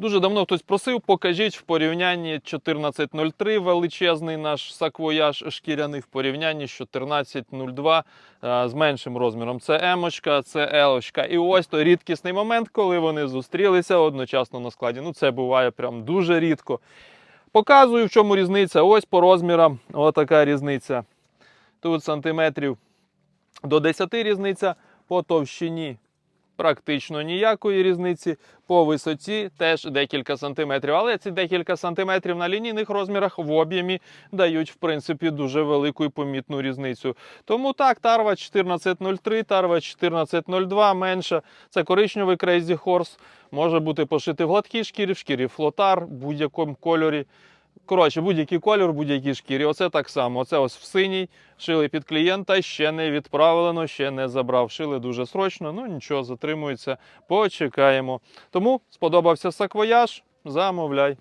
Дуже давно хтось просив, покажіть в порівнянні 1403 величезний наш саквояж шкіряний в порівнянні з 1402 е, з меншим розміром. Це емочка, це елочка. І ось той рідкісний момент, коли вони зустрілися одночасно на складі. Ну, це буває прям дуже рідко. Показую, в чому різниця. Ось по розмірам, отака різниця. Тут сантиметрів до 10 різниця, по товщині практично ніякої різниці, по висоті теж декілька сантиметрів. Але ці декілька сантиметрів на лінійних розмірах в об'ємі дають, в принципі, дуже велику і помітну різницю. Тому так, тарва 1403, тарва 1402 менша. Це коричневий Crazy Horse. Може бути пошитий в гладкій шкірі, в шкірі флотар, в будь-якому кольорі. Коротше, будь-який кольор, будь-якій шкірі. Оце так само. Оце ось в синій. Шили під клієнта, ще не відправлено, ще не забрав. Шили дуже срочно. Ну нічого, затримується. Почекаємо. Тому сподобався саквояж. Замовляй.